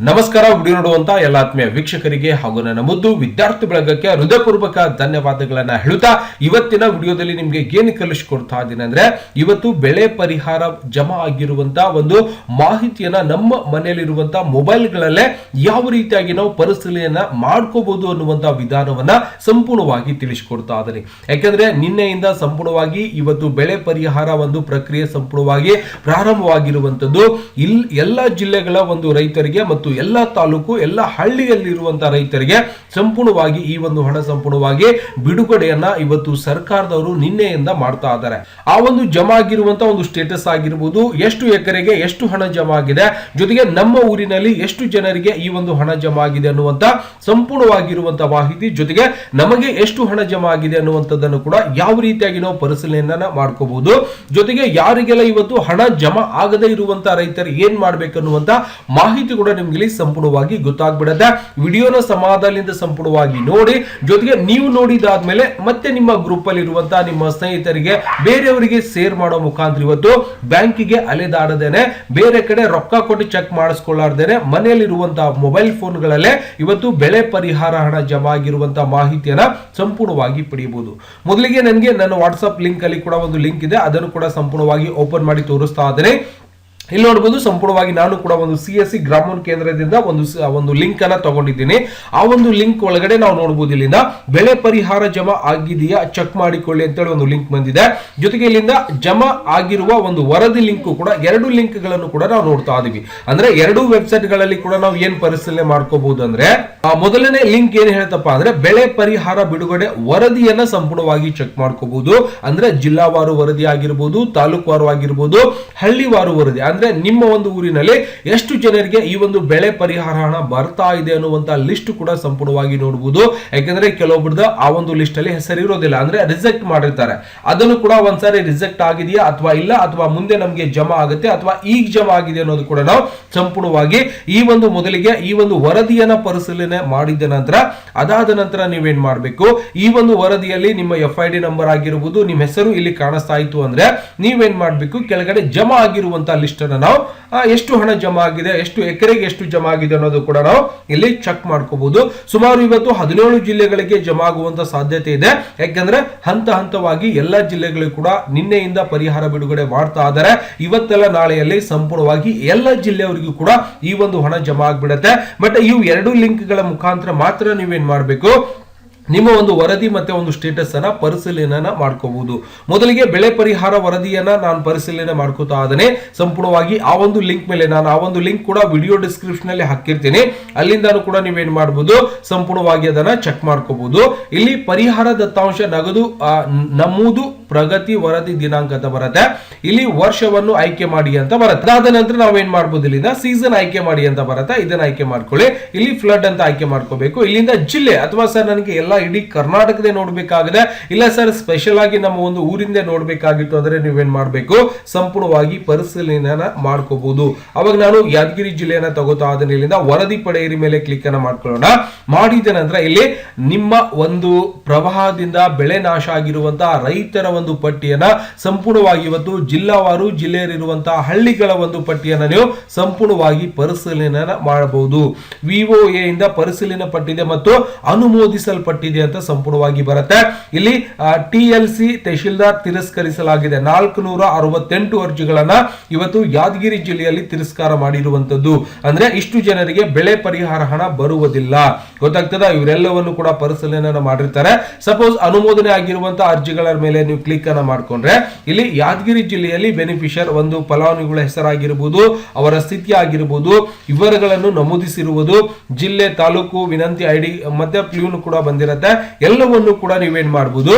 ನಮಸ್ಕಾರ ವಿಡಿಯೋ ನೋಡುವಂತ ಎಲ್ಲ ಆತ್ಮೀಯ ವೀಕ್ಷಕರಿಗೆ ಹಾಗೂ ನನ್ನ ಮುದ್ದು ವಿದ್ಯಾರ್ಥಿ ಬಳಗಕ್ಕೆ ಹೃದಯಪೂರ್ವಕ ಧನ್ಯವಾದಗಳನ್ನ ಹೇಳುತ್ತಾ, ಇವತ್ತಿನ ವಿಡಿಯೋದಲ್ಲಿ ನಿಮ್ಗೆ ಏನು ಕಲಿಸಿಕೊಡ್ತಾ ಇದ್ದೀನಿ ಅಂದ್ರೆ, ಇವತ್ತು ಬೆಳೆ ಪರಿಹಾರ ಜಮಾ ಆಗಿರುವಂತ ಒಂದು ಮಾಹಿತಿಯನ್ನ ನಮ್ಮ ಮನೆಯಲ್ಲಿರುವಂತ ಮೊಬೈಲ್ಗಳಲ್ಲೇ ಯಾವ ರೀತಿಯಾಗಿ ನಾವು ಪರಿಶೀಲನೆಯನ್ನ ಮಾಡ್ಕೋಬಹುದು ಅನ್ನುವಂತ ವಿಧಾನವನ್ನ ಸಂಪೂರ್ಣವಾಗಿ ತಿಳಿಸಿಕೊಡ್ತಾ ಇದ್ದೀನಿ ಯಾಕಂದ್ರೆ ನಿನ್ನೆಯಿಂದ ಸಂಪೂರ್ಣವಾಗಿ ಇವತ್ತು ಬೆಳೆ ಪರಿಹಾರ ಒಂದು ಪ್ರಕ್ರಿಯೆ ಸಂಪೂರ್ಣವಾಗಿ ಪ್ರಾರಂಭವಾಗಿರುವಂತದ್ದು, ಇಲ್ ಎಲ್ಲ ಜಿಲ್ಲೆಗಳ ಒಂದು ರೈತರಿಗೆ ಮತ್ತು ಎಲ್ಲ ತಾಲೂಕು, ಎಲ್ಲ ಹಳ್ಳಿಯಲ್ಲಿರುವಂತಹ ರೈತರಿಗೆ ಸಂಪೂರ್ಣವಾಗಿ ಈ ಒಂದು ಹಣ ಸಂಪೂರ್ಣವಾಗಿ ಬಿಡುಗಡೆಯನ್ನ ಇವತ್ತು ಸರ್ಕಾರದವರು ನಿನ್ನೆಯಿಂದ ಮಾಡ್ತಾ ಇದ್ದಾರೆ. ಆ ಒಂದು ಜಮಾ ಆಗಿರುವಂತಹ ಒಂದು ಸ್ಟೇಟಸ್ ಆಗಿರ್ಬೋದು, ಎಷ್ಟು ಎಕರೆಗೆ ಎಷ್ಟು ಹಣ ಜಮಾ ಆಗಿದೆ ಜೊತೆಗೆ ನಮ್ಮ ಊರಿನಲ್ಲಿ ಎಷ್ಟು ಜನರಿಗೆ ಈ ಒಂದು ಹಣ ಜಮಾ ಆಗಿದೆ ಅನ್ನುವಂತ ಸಂಪೂರ್ಣವಾಗಿರುವಂತಹ ಮಾಹಿತಿ, ಜೊತೆಗೆ ನಮಗೆ ಎಷ್ಟು ಹಣ ಜಮಾ ಆಗಿದೆ ಅನ್ನುವಂಥದ್ದನ್ನು ಕೂಡ ಯಾವ ರೀತಿಯಾಗಿ ನಾವು ಪರಿಶೀಲನೆಯನ್ನ ಮಾಡ್ಕೋಬಹುದು, ಜೊತೆಗೆ ಯಾರಿಗೆಲ್ಲ ಇವತ್ತು ಹಣ ಜಮಾ ಆಗದೇ ಇರುವಂತಹ ರೈತರು ಏನ್ ಮಾಡ್ಬೇಕನ್ನುವಂತ ಮಾಹಿತಿ ಕೂಡ ನಿಮ್ಗೆ ಇಲ್ಲಿ ಸಂಪೂರ್ಣವಾಗಿ ಗೊತ್ತಾಗ್ಬಿಡತ್ತೆ ವಿಡಿಯೋನ ಸಮಾಧಾನದಿಂದ ಸಂಪೂರ್ಣವಾಗಿ ನೋಡಿ, ಜೊತೆಗೆ ನೀವು ನೋಡಿದಾದ್ಮೇಲೆ ಮತ್ತೆ ನಿಮ್ಮ ಗ್ರೂಪ್ ಅಲ್ಲಿ ಇರುವಂತಹ ನಿಮ್ಮ ಸ್ನೇಹಿತರಿಗೆ, ಬೇರೆಯವರಿಗೆ ಶೇರ್ ಮಾಡೋ ಮುಖಾಂತರ ಇವತ್ತು ಬ್ಯಾಂಕಿಗೆ ಅಲೆದಾಡದೇನೆ, ಬೇರೆ ಕಡೆ ರೊಕ್ಕ ಕೊಟ್ಟು ಚೆಕ್ ಮಾಡಿಸ್ಕೊಳ್ಳಾರ್ದೇನೆ ಮನೆಯಲ್ಲಿರುವಂತಹ ಮೊಬೈಲ್ ಫೋನ್ಗಳಲ್ಲೇ ಇವತ್ತು ಬೆಳೆ ಪರಿಹಾರ ಹಣ ಜಮಾ ಆಗಿರುವಂತಹ ಮಾಹಿತಿಯನ್ನ ಸಂಪೂರ್ಣವಾಗಿ ಪಡೆಯಬಹುದು. ಮೊದಲಿಗೆ ನನಗೆ ನನ್ನ ವಾಟ್ಸ್ಆಪ್ ಲಿಂಕ್ ಅಲ್ಲಿ ಕೂಡ ಒಂದು ಲಿಂಕ್ ಇದೆ, ಅದನ್ನು ಕೂಡ ಸಂಪೂರ್ಣವಾಗಿ ಓಪನ್ ಮಾಡಿ ತೋರಿಸ್ತಾ ಇದ್ದೇನೆ. ಇಲ್ಲಿ ನೋಡಬಹುದು ಸಂಪೂರ್ಣವಾಗಿ ನಾನು ಕೂಡ ಒಂದು ಸಿ ಎಸ್ ಸಿ ಗ್ರಾಮೀಣ ಕೇಂದ್ರದಿಂದ ಒಂದು ಒಂದು ಲಿಂಕ್ ಅನ್ನ ತಗೊಂಡಿದ್ದೀನಿ. ಆ ಒಂದು ಲಿಂಕ್ ಒಳಗಡೆ ನಾವು ನೋಡಬಹುದು ಇಲ್ಲಿಂದ, ಬೆಳೆ ಪರಿಹಾರ ಜಮಾ ಆಗಿದೆಯಾ? ಚೆಕ್ ಮಾಡಿಕೊಳ್ಳಿ ಅಂತೇಳಿ ಒಂದು ಲಿಂಕ್ ಬಂದಿದೆ. ಜೊತೆಗೆ ಇಲ್ಲಿಂದ ಜಮಾ ಆಗಿರುವ ಒಂದು ವರದಿ ಲಿಂಕ್ ಕೂಡ, ಎರಡು ಲಿಂಕ್ಗಳನ್ನು ಕೂಡ ನಾವು ನೋಡ್ತಾ ಇದೀವಿ. ಅಂದ್ರೆ ಎರಡು ವೆಬ್ಸೈಟ್ಗಳಲ್ಲಿ ಕೂಡ ನಾವು ಏನ್ ಪರಿಶೀಲನೆ ಮಾಡ್ಕೋಬಹುದು ಅಂದ್ರೆ ಮೊದಲನೇ ಲಿಂಕ್ ಏನ್ ಹೇಳ್ತಪ್ಪ ಅಂದ್ರೆ, ಬೆಳೆ ಪರಿಹಾರ ಬಿಡುಗಡೆ ವರದಿಯನ್ನ ಸಂಪೂರ್ಣವಾಗಿ ಚೆಕ್ ಮಾಡ್ಕೋಬಹುದು. ಅಂದ್ರೆ ಜಿಲ್ಲಾವಾರು ವರದಿ ಆಗಿರ್ಬೋದು ತಾಲೂಕುವಾರು ಆಗಿರ್ಬೋದು ಹಳ್ಳಿವಾರು ವರದಿ. ಅಂದ್ರೆ ನಿಮ್ಮ ಒಂದು ಊರಿನಲ್ಲಿ ಎಷ್ಟು ಜನರಿಗೆ ಈ ಒಂದು ಬೆಳೆ ಪರಿಹಾರ ಹಣ ಬರ್ತಾ ಇದೆ ಅನ್ನುವಂತ ಲಿಸ್ಟ್ ಕೂಡ ಸಂಪೂರ್ಣವಾಗಿ ನೋಡಬಹುದು ಯಾಕಂದ್ರೆ ಕೆಲವೊಬ್ಬರದ ಆ ಒಂದು ಲಿಸ್ಟ್ ಅಲ್ಲಿ ಹೆಸರು ಇರೋದಿಲ್ಲ. ಅಂದ್ರೆ ರಿಜೆಕ್ಟ್ ಮಾಡಿರ್ತಾರೆ. ಅದನ್ನು ಕೂಡ ಒಂದ್ಸಾರಿ ರಿಜೆಕ್ಟ್ ಆಗಿದೆಯಾ ಅಥವಾ ಇಲ್ಲ ಅಥವಾ ಮುಂದೆ ನಮಗೆ ಜಮಾ ಆಗುತ್ತೆ ಅಥವಾ ಈಗ ಜಮಾ ಆಗಿದೆ ಅನ್ನೋದು ಕೂಡ ನಾವು ಸಂಪೂರ್ಣವಾಗಿ ಈ ಒಂದು ಮೊದಲಿಗೆ ಈ ಒಂದು ವರದಿಯನ್ನ ಪರಿಶೀಲನೆ ಮಾಡಿದ ನಂತರ ಅದಾದ ನಂತರ ನೀವೇನ್ ಮಾಡಬೇಕು? ಈ ಒಂದು ವರದಿಯಲ್ಲಿ ನಿಮ್ಮ ಎಫ್ ಐ ಡಿ ನಂಬರ್ ಆಗಿರಬಹುದು ನಿಮ್ಮ ಹೆಸರು ಇಲ್ಲಿ ಕಾಣಿಸ್ತಾ ಇತ್ತು ಅಂದ್ರೆ ನೀವೇನ್ ಮಾಡಬೇಕು? ಕೆಳಗಡೆ ಜಮಾ ಆಗಿರುವಂತಹ ಲಿಸ್ಟ್ ಅನ್ನ ನಾವು ಎಷ್ಟು ಹಣ ಜಮಾ ಆಗಿದೆ ಎಷ್ಟು ಎಕರೆಗೆ ಎಷ್ಟು ಜಮಾ ಆಗಿದೆ ಅನ್ನೋದು ಕೂಡ ನಾವು ಇಲ್ಲಿ ಚೆಕ್ ಮಾಡ್ಕೋಬಹುದು ಸುಮಾರು ಇವತ್ತು ಹದಿನೇಳು ಜಿಲ್ಲೆಗಳಿಗೆ ಜಮಾ ಆಗುವಂತ ಸಾಧ್ಯತೆ ಇದೆ. ಯಾಕಂದ್ರೆ ಹಂತ ಹಂತವಾಗಿ ಎಲ್ಲ ಜಿಲ್ಲೆಗಳಿಗೂ ಕೂಡ ನಿನ್ನೆಯಿಂದ ಪರಿಹಾರ ಬಿಡುಗಡೆ ಮಾಡ್ತಾ ಆದರೆ ಇವತ್ತೆಲ್ಲ ನಾಳೆಯಲ್ಲಿ ಸಂಪೂರ್ಣವಾಗಿ ಎಲ್ಲ ಜಿಲ್ಲೆಯವರಿಗೂ ಕೂಡ ಈ ಒಂದು ಹಣ ಜಮಾ ಆಗ್ಬಿಡತ್ತೆ ಬಟ್ ಇವು ಎರಡು ಲಿಂಕ್ಗಳ ಮುಖಾಂತರ ಮಾತ್ರ ನೀವೇನ್ ಮಾಡಬೇಕು? ನಿಮ್ಮ ಒಂದು ವರದಿ ಮತ್ತೆ ಒಂದು ಸ್ಟೇಟಸ್ ಅನ್ನ ಪರಿಶೀಲನೆ ಮಾಡ್ಕೋಬಹುದು ಮೊದಲಿಗೆ ಬೆಳೆ ಪರಿಹಾರ ವರದಿಯನ್ನ ನಾನು ಪರಿಶೀಲನೆ ಮಾಡ್ಕೋತಾ ಆದನೆ ಸಂಪೂರ್ಣವಾಗಿ ಆ ಒಂದು ಲಿಂಕ್ ಮೇಲೆ ನಾನು ಆ ಒಂದು ಲಿಂಕ್ ಕೂಡ ವಿಡಿಯೋ ಡಿಸ್ಕ್ರಿಪ್ಷನ್ ಅಲ್ಲಿ ಹಾಕಿರ್ತೀನಿ. ಅಲ್ಲಿಂದಾನು ಕೂಡ ನೀವೇನ್ ಮಾಡಬಹುದು ಸಂಪೂರ್ಣವಾಗಿ ಅದನ್ನ ಚೆಕ್ ಮಾಡ್ಕೋಬಹುದು ಇಲ್ಲಿ ಪರಿಹಾರ ದತ್ತಾಂಶ ನಗದು ನಮೂದು ಪ್ರಗತಿ ವರದಿ ದಿನಾಂಕ ಅಂತ ಬರುತ್ತೆ ಇಲ್ಲಿ ವರ್ಷವನ್ನು ಆಯ್ಕೆ ಮಾಡಿ ಅಂತ ಬರುತ್ತೆ. ಅದಾದ ನಂತರ ನಾವೇನ್ ಮಾಡ್ಬೋದು ಇಲ್ಲಿಂದ? ಸೀಸನ್ ಆಯ್ಕೆ ಮಾಡಿ ಅಂತ ಬರುತ್ತೆ. ಇದನ್ನ ಆಯ್ಕೆ ಮಾಡ್ಕೊಳ್ಳಿ. ಇಲ್ಲಿ ಫ್ಲಡ್ ಅಂತ ಆಯ್ಕೆ ಮಾಡ್ಕೋಬೇಕು. ಇಲ್ಲಿಂದ ಜಿಲ್ಲೆ, ಅಥವಾ ಸರ್ ನನಗೆ ಎಲ್ಲ ಇಡೀ ಕರ್ನಾಟಕದೇ ನೋಡ್ಬೇಕಾಗಿದೆ. ಇಲ್ಲ ಸರ್ ಸ್ಪೆಷಲ್ ಆಗಿ ನಮ್ಮ ಒಂದು ಊರಿಂದ ನೋಡ್ಬೇಕಾಗಿತ್ತು ಅಂದ್ರೆ ನೀವೇನ್ ಮಾಡ್ಬೇಕು? ಸಂಪೂರ್ಣವಾಗಿ ಪರಿಶೀಲನೆಯನ್ನ ಮಾಡ್ಕೋಬಹುದು ಅವಾಗ ನಾನು ಯಾದಗಿರಿ ಜಿಲ್ಲೆಯನ್ನ ತಗೋತಾ ಅದನ್ನ ಇಲ್ಲಿಂದ ವರದಿ ಪಡೆಯಿರಿ ಮೇಲೆ ಕ್ಲಿಕ್ ಅನ್ನ ಮಾಡ್ಕೊಳ್ಳೋಣ. ಮಾಡಿದ ನಂತರ ಇಲ್ಲಿ ನಿಮ್ಮ ಒಂದು ಪ್ರವಾಹದಿಂದ ಬೆಳೆ ನಾಶ ಆಗಿರುವಂತಹ ರೈತರ ಒಂದು ಪಟ್ಟಿಯನ್ನ ಸಂಪೂರ್ಣವಾಗಿ ಇವತ್ತು ಜಿಲ್ಲಾವಾರು ಜಿಲ್ಲೆಯಲ್ಲಿರುವಂತಹ ಹಳ್ಳಿಗಳ ಒಂದು ಪಟ್ಟಿಯನ್ನ ನೀವು ಸಂಪೂರ್ಣವಾಗಿ ಪರಿಶೀಲನೆ ಮಾಡಬಹುದು. ವಿಒ ಇಂದ ಪರಿಶೀಲನೆ ಪಟ್ಟಿದೆ ಮತ್ತು ಅನುಮೋದಿಸಲ್ಪಟ್ಟಿದೆ ಅಂತ ಸಂಪೂರ್ಣವಾಗಿ ಬರುತ್ತೆ. ಇಲ್ಲಿ ಟಿಎಲ್ಸಿ ತಹಶೀಲ್ದಾರ್ ತಿರಸ್ಕರಿಸಲಾಗಿದೆ. ನಾಲ್ಕು ನೂರ ಅರವತ್ತೆಂಟು ಅರ್ಜಿಗಳನ್ನ ಇವತ್ತು ಯಾದಗಿರಿ ಜಿಲ್ಲೆಯಲ್ಲಿ ತಿರಸ್ಕಾರ ಮಾಡಿರುವಂತದ್ದು. ಅಂದ್ರೆ ಇಷ್ಟು ಜನರಿಗೆ ಬೆಳೆ ಪರಿಹಾರ ಹಣ ಬರುವುದಿಲ್ಲ. ಗೊತ್ತಾಗ್ತದ? ಇವರೆಲ್ಲವನ್ನು ಕೂಡ ಪರಿಶೀಲನೆ ಮಾಡಿರ್ತಾರೆ. ಸಪೋಸ್ ಅನುಮೋದನೆ ಆಗಿರುವಂತಹ ಅರ್ಜಿಗಳ ಮೇಲೆ ನೀವು ಕ್ಲಿಕ್ ಅನ್ನ ಮಾಡ್ಕೊಂಡ್ರೆ ಇಲ್ಲಿ ಯಾದಗಿರಿ ಜಿಲ್ಲೆಯಲ್ಲಿ ಬೆನಿಫಿಷಿಯರ್ ಒಂದು ಫಲಾನುಭವಿಗಳ ಹೆಸರಾಗಿರಬಹುದು ಅವರ ಸ್ಥಿತಿ ಆಗಿರಬಹುದು ವಿವರಗಳನ್ನು ನಮೂದಿಸಿರುವುದು, ಜಿಲ್ಲೆ ತಾಲೂಕು ವಿನಂತಿ ಐಡಿ ಮತ್ತೆ ಪ್ಲೂನ್ ಕೂಡ ಬಂದಿರತ್ತೆ. ಎಲ್ಲವನ್ನು ಕೂಡ ನೀವೇನ್ ಮಾಡ್ಬೋದು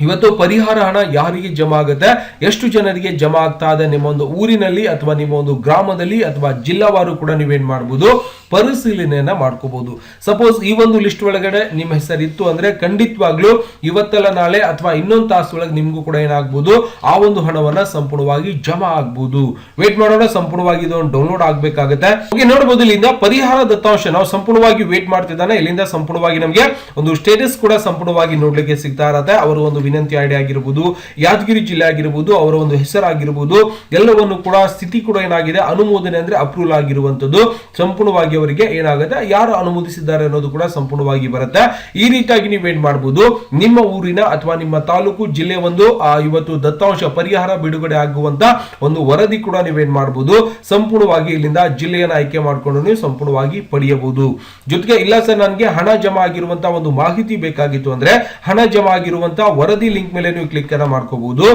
ಇವತ್ತು ಪರಿಹಾರ ಹಣ ಯಾರಿಗೆ ಜಮಾ ಆಗುತ್ತೆ? ಎಷ್ಟು ಜನರಿಗೆ ಜಮಾ ಆಗ್ತಾ ಇದೆ ನಿಮ್ಮ ಒಂದು ಊರಿನಲ್ಲಿ ಅಥವಾ ನಿಮ್ಮ ಒಂದು ಗ್ರಾಮದಲ್ಲಿ ಅಥವಾ ಜಿಲ್ಲಾವಾರು ಕೂಡ ನೀವೇನ್ ಮಾಡ್ಬೋದು? ಪರಿಶೀಲನೆಯನ್ನ ಮಾಡ್ಕೋಬಹುದು ಸಪೋಸ್ ಈ ಒಂದು ಲಿಸ್ಟ್ ಒಳಗಡೆ ನಿಮ್ಮ ಹೆಸರಿತ್ತು ಅಂದ್ರೆ ಖಂಡಿತವಾಗ್ಲೂ ಇವತ್ತಲ್ಲ ನಾಳೆ ಅಥವಾ ಇನ್ನೊಂದು ತಾಸು ಒಳಗೆ ನಿಮ್ಗೂ ಕೂಡ ಏನಾಗ್ಬೋದು? ಆ ಒಂದು ಹಣವನ್ನ ಸಂಪೂರ್ಣವಾಗಿ ಜಮಾ ಆಗ್ಬೋದು. ವೇಟ್ ಮಾಡೋಣ, ಸಂಪೂರ್ಣವಾಗಿ ಇದೊಂದು ಡೌನ್ಲೋಡ್ ಆಗ್ಬೇಕಾಗುತ್ತೆ. ಓಕೆ ನೋಡಬಹುದು ಇಲ್ಲಿಂದ ಪರಿಹಾರ ದತ್ತಾಂಶ ನಾವು ಸಂಪೂರ್ಣವಾಗಿ ವೇಟ್ ಮಾಡ್ತಿದ್ದಾನೆ. ಇಲ್ಲಿಂದ ಸಂಪೂರ್ಣವಾಗಿ ನಮಗೆ ಒಂದು ಸ್ಟೇಟಸ್ ಕೂಡ ಸಂಪೂರ್ಣವಾಗಿ ನೋಡ್ಲಿಕ್ಕೆ ಸಿಗ್ತಾ ಇರತ್ತೆ. ಅವರು ಒಂದು ವಿನಂತಿ ಐಡಿ ಆಗಿರಬಹುದು ಯಾದಗಿರಿ ಜಿಲ್ಲೆ ಆಗಿರಬಹುದು ಅವರ ಒಂದು ಹೆಸರಾಗಿರಬಹುದು ಎಲ್ಲವನ್ನು ಕೂಡ ಸ್ಥಿತಿ ಕೂಡ ಏನಾಗಿದೆ, ಅನುಮೋದನೆ ಅಂದ್ರೆ ಅಪ್ರೂವಲ್ ಆಗಿರುವಂತದ್ದು ಸಂಪೂರ್ಣವಾಗಿ ಅವರಿಗೆ ಏನಾಗುತ್ತೆ ಯಾರು ಅನುಮೋದಿಸಿದ್ದಾರೆ ಅನ್ನೋದು ಕೂಡ ಸಂಪೂರ್ಣವಾಗಿ ಬರುತ್ತೆ. ಈ ರೀತಿಯಾಗಿ ನೀವು ಏನ್ ಮಾಡಬಹುದು ನಿಮ್ಮ ಊರಿನ ಅಥವಾ ನಿಮ್ಮ ತಾಲೂಕು ಜಿಲ್ಲೆ ಒಂದು ಇವತ್ತು ದತ್ತಾಂಶ ಪರಿಹಾರ ಬಿಡುಗಡೆ ಆಗುವಂತ ಒಂದು ವರದಿ ಕೂಡ ನೀವೇನ್ ಮಾಡಬಹುದು ಸಂಪೂರ್ಣವಾಗಿ ಇಲ್ಲಿಂದ ಜಿಲ್ಲೆಯನ್ನು ಆಯ್ಕೆ ಮಾಡಿಕೊಂಡು ನೀವು ಸಂಪೂರ್ಣವಾಗಿ ಪಡೆಯಬಹುದು. ಜೊತೆಗೆ ಇಲ್ಲ ಸರ್, ನನಗೆ ಹಣ ಜಮಾ ಆಗಿರುವಂತಹ ಒಂದು ಮಾಹಿತಿ ಬೇಕಾಗಿತ್ತು ಅಂದ್ರೆ, ಹಣ ಜಮಾ ಆಗಿರುವಂತಹ ವರದಿ ಲಿಂಕ್ ಮೇಲೆ ನೀವು ಕ್ಲಿಕ್ ಅನ್ನ ಮಾಡ್ಕೋಬಹುದು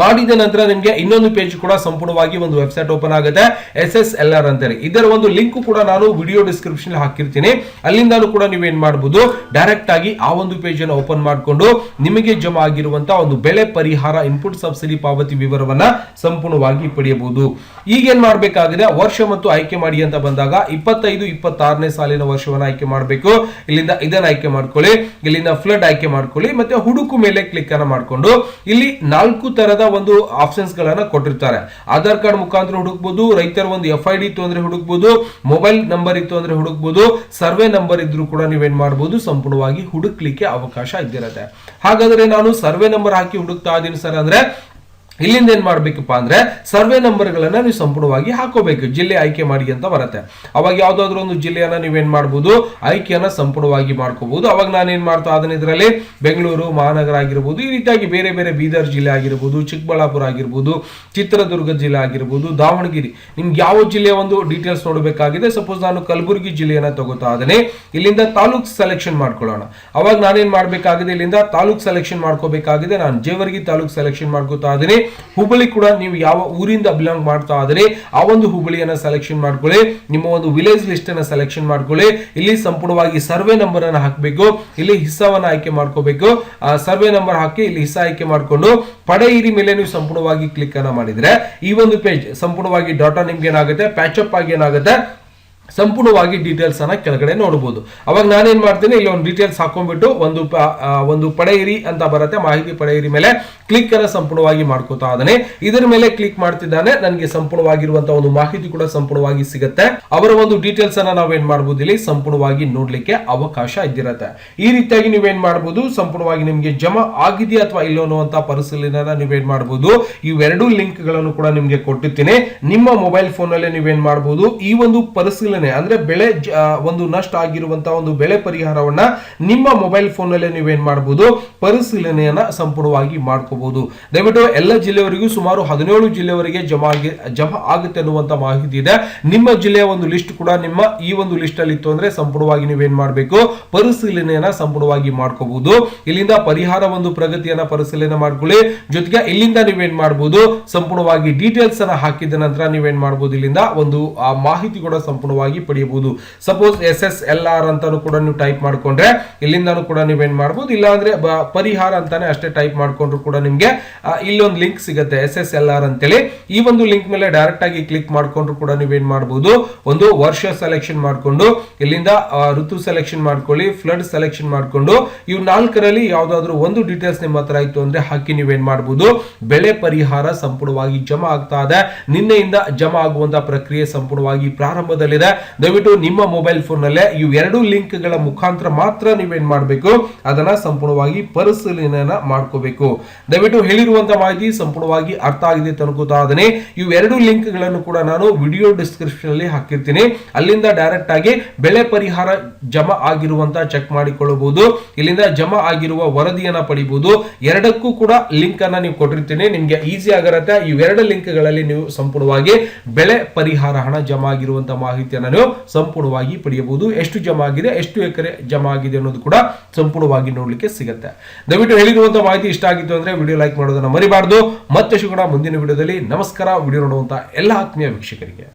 ಮಾಡಿದ ನಂತರ ನಿಮಗೆ ಇನ್ನೊಂದು ಪೇಜ್ ಕೂಡ ಸಂಪೂರ್ಣವಾಗಿ ಒಂದು ವೆಬ್ಸೈಟ್ ಓಪನ್ ಆಗುತ್ತೆ. ಎಸ್ ಎಸ್ ಎಲ್ ಆರ್ ಅಂತೇಳಿ. ಇದರ ಒಂದು ಲಿಂಕ್ ಕೂಡ ನಾನು ವಿಡಿಯೋ ಡಿಸ್ಕ್ರಿಪ್ಷನ್ ಹಾಕಿರ್ತೀನಿ. ಅಲ್ಲಿಂದಾನು ಕೂಡ ನೀವೇನ್ ಮಾಡಬಹುದು ಡೈರೆಕ್ಟ್ ಆಗಿ ಆ ಒಂದು ಪೇಜ್ ಅನ್ನು ಓಪನ್ ಮಾಡಿಕೊಂಡು ನಿಮಗೆ ಜಮಾ ಆಗಿರುವಂತಹ ಒಂದು ಬೆಳೆ ಪರಿಹಾರ ಇನ್ಪುಟ್ ಸಬ್ಸಿಡಿ ಪಾವತಿ ವಿವರವನ್ನ ಸಂಪೂರ್ಣವಾಗಿ ಪಡೆಯಬಹುದು. ಈಗ ಏನ್ ಮಾಡಬೇಕಾಗಿದೆ, ವರ್ಷ ಮತ್ತು ಆಯ್ಕೆ ಮಾಡಿ ಅಂತ ಬಂದಾಗ ಇಪ್ಪತ್ತೈದು, ಇಪ್ಪತ್ತಾರನೇ ಸಾಲಿನ ವರ್ಷವನ್ನು ಆಯ್ಕೆ ಮಾಡಬೇಕು. ಇಲ್ಲಿಂದ ಇದನ್ನ ಆಯ್ಕೆ ಮಾಡ್ಕೊಳ್ಳಿ. ಇಲ್ಲಿಂದ ಫ್ಲಡ್ ಆಯ್ಕೆ ಮಾಡ್ಕೊಳ್ಳಿ. ಮತ್ತೆ ಹುಡುಕು ಮೇಲೆ ಕ್ಲಿಕ್ ಅನ್ನ ಮಾಡ್ಕೊಂಡು ಇಲ್ಲಿ ನಾಲ್ಕು ತರದ ಒಂದು ಆಪ್ಷನ್ಸ್ ಗಳನ್ನ ಕೊಟ್ಟಿರ್ತಾರೆ. ಆಧಾರ್ ಕಾರ್ಡ್ ಮುಖಾಂತರ ಹುಡುಕ್ಬೋದು, ರೈತರ ಒಂದು ಎಫ್ ಐ ಡಿ ಇತ್ತು ಅಂದ್ರೆ ಹುಡುಕ್ಬೋದು ಮೊಬೈಲ್ ನಂಬರ್ ಇತ್ತು ಅಂದ್ರೆ ಹುಡುಕ್ಬೋದು, ಸರ್ವೆ ನಂಬರ್ ಇದ್ರೂ ಕೂಡ ನೀವೇನ್ ಮಾಡಬಹುದು ಸಂಪೂರ್ಣವಾಗಿ ಹುಡುಕ್ಲಿಕ್ಕೆ ಅವಕಾಶ ಇದ್ದಿರತ್ತೆ. ಹಾಗಾದ್ರೆ ನಾನು ಸರ್ವೆ ನಂಬರ್ ಹಾಕಿ ಹುಡುಕ್ತಾ ಇದೀನಿ ಸರ್ ಅಂದ್ರೆ ಇಲ್ಲಿಂದ ಏನ್ ಮಾಡ್ಬೇಕಪ್ಪ ಅಂದ್ರೆ ಸರ್ವೆ ನಂಬರ್ಗಳನ್ನ ನೀವು ಸಂಪೂರ್ಣವಾಗಿ ಹಾಕೋಬೇಕು. ಜಿಲ್ಲೆ ಆಯ್ಕೆ ಮಾಡಿ ಅಂತ ಬರುತ್ತೆ. ಅವಾಗ ಯಾವ್ದಾದ್ರು ಒಂದು ಜಿಲ್ಲೆಯನ್ನ ನೀವೇನ್ ಮಾಡ್ಬೋದು? ಆಯ್ಕೆಯನ್ನ ಸಂಪೂರ್ಣವಾಗಿ ಮಾಡ್ಕೋಬಹುದು ಅವಾಗ ನಾನೇನ್ ಮಾಡ್ತಾ ಅದನ್ನ ಇದರಲ್ಲಿ ಬೆಂಗಳೂರು, ಮಹಾನಗರ ಆಗಿರ್ಬೋದು, ಈ ರೀತಿಯಾಗಿ ಬೇರೆ ಬೇರೆ ಬೀದರ್ ಜಿಲ್ಲೆ ಆಗಿರ್ಬೋದು, ಚಿಕ್ಕಬಳ್ಳಾಪುರ ಆಗಿರ್ಬೋದು, ಚಿತ್ರದುರ್ಗ ಜಿಲ್ಲೆ ಆಗಿರ್ಬೋದು, ದಾವಣಗೆರೆ. ನಿಮ್ಗೆ ಯಾವ ಜಿಲ್ಲೆಯ ಒಂದು ಡೀಟೇಲ್ಸ್ ನೋಡಬೇಕಾಗಿದೆ? ಸಪೋಸ್ ನಾನು ಕಲಬುರಗಿ ಜಿಲ್ಲೆಯನ್ನ ತಗೋತಾ ಅದನ್ನೇ ಇಲ್ಲಿಂದ ತಾಲೂಕ್ ಸೆಲೆಕ್ಷನ್ ಮಾಡ್ಕೊಳ್ಳೋಣ. ಅವಾಗ ನಾನೇನ್ ಮಾಡ್ಬೇಕಾಗಿದೆ? ಇಲ್ಲಿಂದ ತಾಲೂಕ್ ಸೆಲೆಕ್ಷನ್ ಮಾಡ್ಕೋಬೇಕಾಗಿದೆ. ನಾನು ಜೇವರ್ಗಿ ತಾಲೂಕ್ ಸೆಲೆಕ್ಷನ್ ಮಾಡ್ಕೋತಾ ಇದ್ದೀನಿ. ಹುಬ್ಬಳ್ಳಿ ಕೂಡ ನೀವು ಯಾವ ಊರಿಂದ ಬಿಲಾಂಗ್ ಮಾಡ್ತಾ ಆದರೆ ಆ ಒಂದು ಹುಬ್ಬಳ್ಳಿಯನ್ನ ಸೆಲೆಕ್ಷನ್ ಮಾಡ್ಕೊಳ್ಳಿ. ನಿಮ್ಮ ಒಂದು ವಿಲೇಜ್ ಲಿಸ್ಟ್ ಅನ್ನ ಸೆಲೆಕ್ಷನ್ ಮಾಡ್ಕೊಳ್ಳಿ. ಇಲ್ಲಿ ಸಂಪೂರ್ಣವಾಗಿ ಸರ್ವೆ ನಂಬರ್ ಅನ್ನು ಹಾಕಬೇಕು. ಇಲ್ಲಿ ಹಿಸ್ಸಾವನ್ನ ಆಯ್ಕೆ ಮಾಡ್ಕೋಬೇಕು. ಆ ಸರ್ವೆ ನಂಬರ್ ಹಾಕಿ ಇಲ್ಲಿ ಹಿಸ್ಸಾ ಆಯ್ಕೆ ಮಾಡ್ಕೊಂಡು ಪಡೆಯಿರಿ ಮೇಲೆ ನೀವು ಸಂಪೂರ್ಣವಾಗಿ ಕ್ಲಿಕ್ ಅನ್ನ ಮಾಡಿದ್ರೆ ಈ ಒಂದು ಪೇಜ್ ಸಂಪೂರ್ಣವಾಗಿ ಡಾಟಾ ನಿಮ್ಗೆ ಏನಾಗುತ್ತೆ? ಪ್ಯಾಚಪ್ ಆಗಿ ಏನಾಗುತ್ತೆ? ಸಂಪೂರ್ಣವಾಗಿ ಡೀಟೇಲ್ಸ್ ಅನ್ನ ಕೆಳಗಡೆ ನೋಡಬಹುದು ಅವಾಗ ನಾನೇನ್ ಮಾಡ್ತೀನಿ, ಇಲ್ಲಿ ಒಂದು ಡೀಟೇಲ್ಸ್ ಹಾಕೊಂಡ್ಬಿಟ್ಟು ಒಂದು ಒಂದು ಪಡೆಯಿರಿ ಅಂತ ಬರುತ್ತೆ, ಮಾಹಿತಿ ಪಡೆಯಿರಿ ಮೇಲೆ ಕ್ಲಿಕ್ ಅನ್ನ ಸಂಪೂರ್ಣವಾಗಿ ಮಾಡ್ಕೋತಾ ಇದ್ದಾನೆ ಇದರ ಮೇಲೆ ಕ್ಲಿಕ್ ಮಾಡ್ತಿದ್ದಾನೆ, ನನಗೆ ಸಂಪೂರ್ಣವಾಗಿರುವಂತಹ ಒಂದು ಮಾಹಿತಿ ಕೂಡ ಸಂಪೂರ್ಣವಾಗಿ ಸಿಗುತ್ತೆ. ಅವರ ಒಂದು ಡೀಟೇಲ್ಸ್ ಅನ್ನ ನಾವೇನ್ ಮಾಡಬಹುದು ಇಲ್ಲಿ? ಸಂಪೂರ್ಣವಾಗಿ ನೋಡ್ಲಿಕ್ಕೆ ಅವಕಾಶ ಇದ್ದಿರತ್ತೆ. ಈ ರೀತಿಯಾಗಿ ನೀವೇನ್ ಮಾಡಬಹುದು ಸಂಪೂರ್ಣವಾಗಿ ನಿಮ್ಗೆ ಜಮಾ ಆಗಿದೆಯಾ ಅಥವಾ ಇಲ್ಲ ಅನ್ನುವಂತ ಪರಿಶೀಲನೆ ನೀವೇನ್ ಮಾಡಬಹುದು ಇವೆರಡೂ ಲಿಂಕ್ಗಳನ್ನು ಕೂಡ ನಿಮ್ಗೆ ಕೊಟ್ಟಿರ್ತೀನಿ. ನಿಮ್ಮ ಮೊಬೈಲ್ ಫೋನ್ ಅಲ್ಲೇ ನೀವೇನ್ ಮಾಡಬಹುದು ಈ ಒಂದು ಪರಿಶೀಲನೆ ಅಂದ್ರೆ ಬೆಳೆ ಒಂದು ನಷ್ಟ ಆಗಿರುವಂತಹ ಒಂದು ಬೆಳೆ ಪರಿಹಾರವನ್ನ ನಿಮ್ಮ ಮೊಬೈಲ್ ಫೋನ್ ನೀವು ಏನ್ ಮಾಡಬಹುದು ಪರಿಶೀಲನೆಯನ್ನ ಸಂಪೂರ್ಣವಾಗಿ ಮಾಡ್ಕೋಬಹುದು ದಯವಿಟ್ಟು ಎಲ್ಲ ಜಿಲ್ಲೆಯವರಿಗೂ ಸುಮಾರು ಹದಿನೇಳು ಜಿಲ್ಲೆಯವರೆಗೆ ಜಮಾ ಆಗಿ, ಜಮಾ ಆಗುತ್ತೆ ಅನ್ನುವಂತ ಮಾಹಿತಿ ಇದೆ. ನಿಮ್ಮ ಜಿಲ್ಲೆಯ ಒಂದು ಲಿಸ್ಟ್ ಕೂಡ ನಿಮ್ಮ ಈ ಒಂದು ಲಿಸ್ಟ್ ಅಲ್ಲಿ ಇತ್ತು ಅಂದ್ರೆ ಸಂಪೂರ್ಣವಾಗಿ ಏನ್ ಮಾಡಬೇಕು? ಪರಿಶೀಲನೆಯನ್ನ ಸಂಪೂರ್ಣವಾಗಿ ಮಾಡ್ಕೋಬಹುದು ಇಲ್ಲಿಂದ ಪರಿಹಾರ ಒಂದು ಪ್ರಗತಿಯನ್ನ ಪರಿಶೀಲನೆ ಮಾಡ್ಕೊಳ್ಳಿ. ಜೊತೆಗೆ ಇಲ್ಲಿಂದ ನೀವೇನ್ ಮಾಡಬಹುದು ಸಂಪೂರ್ಣವಾಗಿ ಡೀಟೇಲ್ಸ್ ಅನ್ನ ಹಾಕಿದ ನಂತರ ನೀವೇನ್ ಮಾಡಬಹುದು ಇಲ್ಲಿಂದ ಒಂದು ಮಾಹಿತಿ ಕೂಡ ಸಂಪೂರ್ಣವಾಗಿ ಪಡೆಯಬಹುದು. Suppose S S L R ಅಂತಾನು ಕೂಡ ನೀವು ಟೈಪ್ ಮಾಡ್ಕೊಂಡ್ರೆ ಇಲ್ಲಿಂದಾನು ಕೂಡ ನೀವೇನ್ ಮಾಡಬಹುದು ಇಲ್ಲಾಂದ್ರೆ ಪರಿಹಾರ ಅಂತಾನೆ ಅಷ್ಟೇ ಟೈಪ್ ಮಾಡಿಕೊಂಡ್ರು ಕೂಡ ನಿಮ್ಗೆ ಇಲ್ಲೊಂದು ಲಿಂಕ್ ಸಿಗುತ್ತೆ ಎಸ್ ಎಸ್ ಎಲ್ ಆರ್ ಅಂತೇಳಿ. ಈ ಒಂದು ಲಿಂಕ್ ಮೇಲೆ ಡೈರೆಕ್ಟ್ ಆಗಿ ಕ್ಲಿಕ್ ಮಾಡ್ಕೊಂಡ್ರು ಕೂಡ ನೀವೇನ್ ಮಾಡಬಹುದು ಒಂದು ವರ್ಷ ಸೆಲೆಕ್ಷನ್ ಮಾಡ್ಕೊಂಡು, ಇಲ್ಲಿಂದ ಋತು ಸೆಲೆಕ್ಷನ್ ಮಾಡ್ಕೊಳ್ಳಿ ಫ್ಲಡ್ ಸೆಲೆಕ್ಷನ್ ಮಾಡ್ಕೊಂಡು, ಇವು ನಾಲ್ಕರಲ್ಲಿ ಯಾವ್ದಾದ್ರು ಒಂದು ಡೀಟೇಲ್ಸ್ ನಿಮ್ಮ ಹತ್ರ ಇತ್ತು ಅಂದ್ರೆ ಹಾಕಿ ನೀವೇನ್ ಮಾಡಬಹುದು ಬೆಳೆ ಪರಿಹಾರ ಸಂಪೂರ್ಣವಾಗಿ ಜಮಾ ಆಗ್ತಾ ಇದೆ. ನಿನ್ನೆಯಿಂದ ಜಮಾ ಆಗುವಂತ ಪ್ರಕ್ರಿಯೆ ಸಂಪೂರ್ಣವಾಗಿ ಪ್ರಾರಂಭದಲ್ಲಿದೆ. ದಯವಿಟ್ಟು ನಿಮ್ಮ ಮೊಬೈಲ್ ಫೋನ್ ನಲ್ಲೇ ಇವು ಎರಡು ಲಿಂಕ್ಗಳ ಮುಖಾಂತರ ಮಾತ್ರ ನೀವೇನ್ ಮಾಡಬೇಕು, ಅದನ್ನ ಸಂಪೂರ್ಣವಾಗಿ ಪರಿಶೀಲನೆಯನ್ನ ಮಾಡ್ಕೋಬೇಕು. ದಯವಿಟ್ಟು ಹೇಳಿರುವಂತ ಮಾಹಿತಿ ಸಂಪೂರ್ಣವಾಗಿ ಅರ್ಥ ಆಗಿದೆ ಅಂತ ಅದನ್ನೇ ಇವು ಎರಡು ಲಿಂಕ್ಗಳನ್ನು ಕೂಡ ನಾನು ವಿಡಿಯೋ ಡಿಸ್ಕ್ರಿಪ್ಷನ್ ಅಲ್ಲಿ ಹಾಕಿರ್ತೀನಿ. ಅಲ್ಲಿಂದ ಡೈರೆಕ್ಟ್ ಆಗಿ ಬೆಳೆ ಪರಿಹಾರ ಜಮಾ ಆಗಿರುವಂತ ಚೆಕ್ ಮಾಡಿಕೊಳ್ಳಬಹುದು. ಇಲ್ಲಿಂದ ಜಮಾ ಆಗಿರುವ ವರದಿಯನ್ನ ಪಡಿಬಹುದು. ಎರಡಕ್ಕೂ ಕೂಡ ಲಿಂಕ್ ಅನ್ನ ನೀವು ಕೊಟ್ಟಿರ್ತೀನಿ. ನಿಮ್ಗೆ ಈಸಿ ಆಗಿರತ್ತೆ. ಇವೆರಡು ಲಿಂಕ್ಗಳಲ್ಲಿ ನೀವು ಸಂಪೂರ್ಣವಾಗಿ ಬೆಳೆ ಪರಿಹಾರ ಹಣ ಜಮಾ ಆಗಿರುವಂತ ಮಾಹಿತಿಯನ್ನ ನೀವು ಸಂಪೂರ್ಣವಾಗಿ ಪಡೆಯಬಹುದು. ಎಷ್ಟು ಜಮಾ ಆಗಿದೆ ಎಷ್ಟು ಎಕರೆ ಜಮಾ ಆಗಿದೆ ಅನ್ನೋದು ಕೂಡ ಸಂಪೂರ್ಣವಾಗಿ ನೋಡ್ಲಿಕ್ಕೆ ಸಿಗುತ್ತೆ. ದಯವಿಟ್ಟು ಹೇಳಿರುವಂತಹ ಮಾಹಿತಿ ಇಷ್ಟ ಆಗಿತ್ತು ಅಂದ್ರೆ ವಿಡಿಯೋ ಲೈಕ್ ಮಾಡೋದನ್ನ ಮರಿಬಾರ್ದು. ಮತ್ತಷ್ಟು ಕೂಡ ಮುಂದಿನ ವಿಡಿಯೋದಲ್ಲಿ ನಮಸ್ಕಾರ. ವಿಡಿಯೋ ನೋಡುವಂತಹ ಎಲ್ಲ ಆತ್ಮೀಯ ವೀಕ್ಷಕರಿಗೆ.